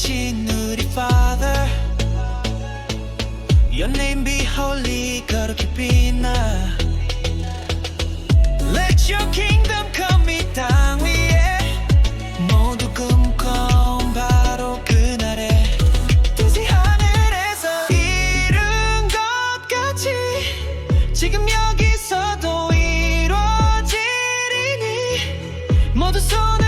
대신 우리 Father. Your name be holy 거룩히 빛나. Let your kingdom come 이 땅 위에. 모두 꿈꿔온 바로 그날에. 뜻이 하늘에서 이룬 것 같이 지금 여기서도 이루어지리니. 모두 손을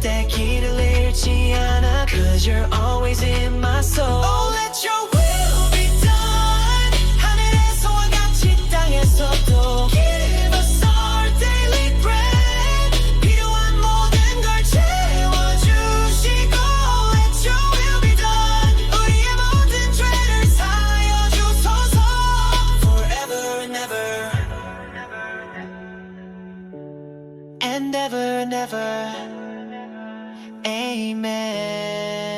home 절대 길을 잃지 않아 Cause you're always in my soul Oh let your will be done 하늘에서와 같이 땅에서도 Give us our daily bread 필요한 모든 걸 채워주시고 Let your will be done 우리의 모든 죄를 사여 주소서 Forever and ever and ever and ever. Amen.